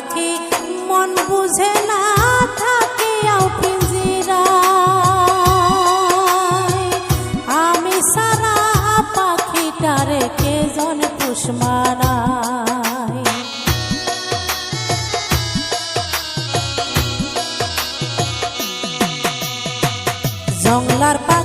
থাকে মন বুঝে না থাকে আমি সারা পাখিটারে কে জন পুষ পা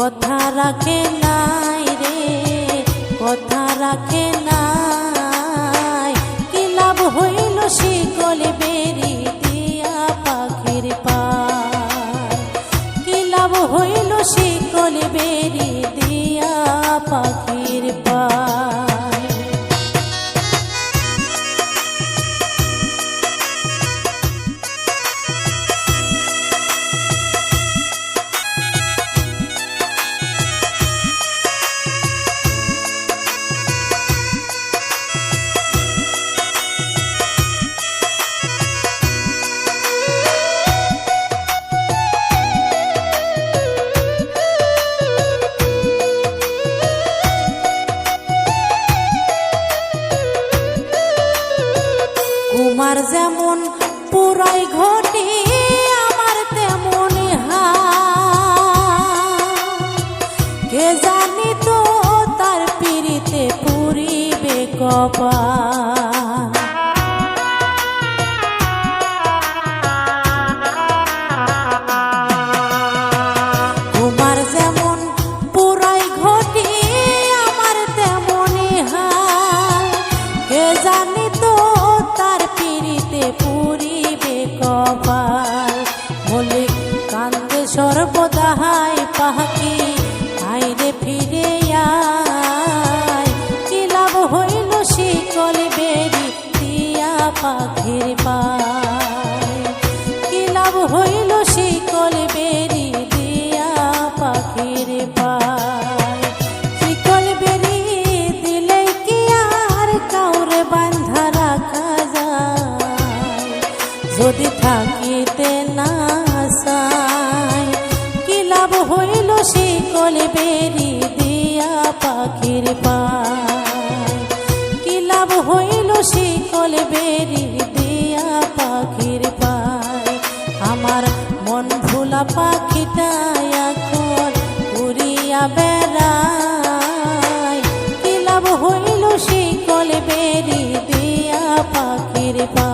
কথা রাখে নাই রে কথা রাখে নাই। কুমার যেমন পুরাই ঘটি আমার তেমন কে জানি তো তার পিড়িতে পুরিবে কপা সর্বদাহাই পাখি আইরে ফিরে কি লাভ হইল শিকল বেরি, দিয়া পাখির কি লাভ হইল শিকল বেরি, দিয়া পাখির দিলে কি যদি থাকিতে না শিকল বেরি দিয়া পাখির পায়। কি লাভ হইল শিকল বেরি দিয়া পাখির পায়। আমার মন ভোলা পাখিটা এখন উড়িয়া বেড়ায়। কি লাভ হইল শিকল বেরি দিয়া পাখির পায়।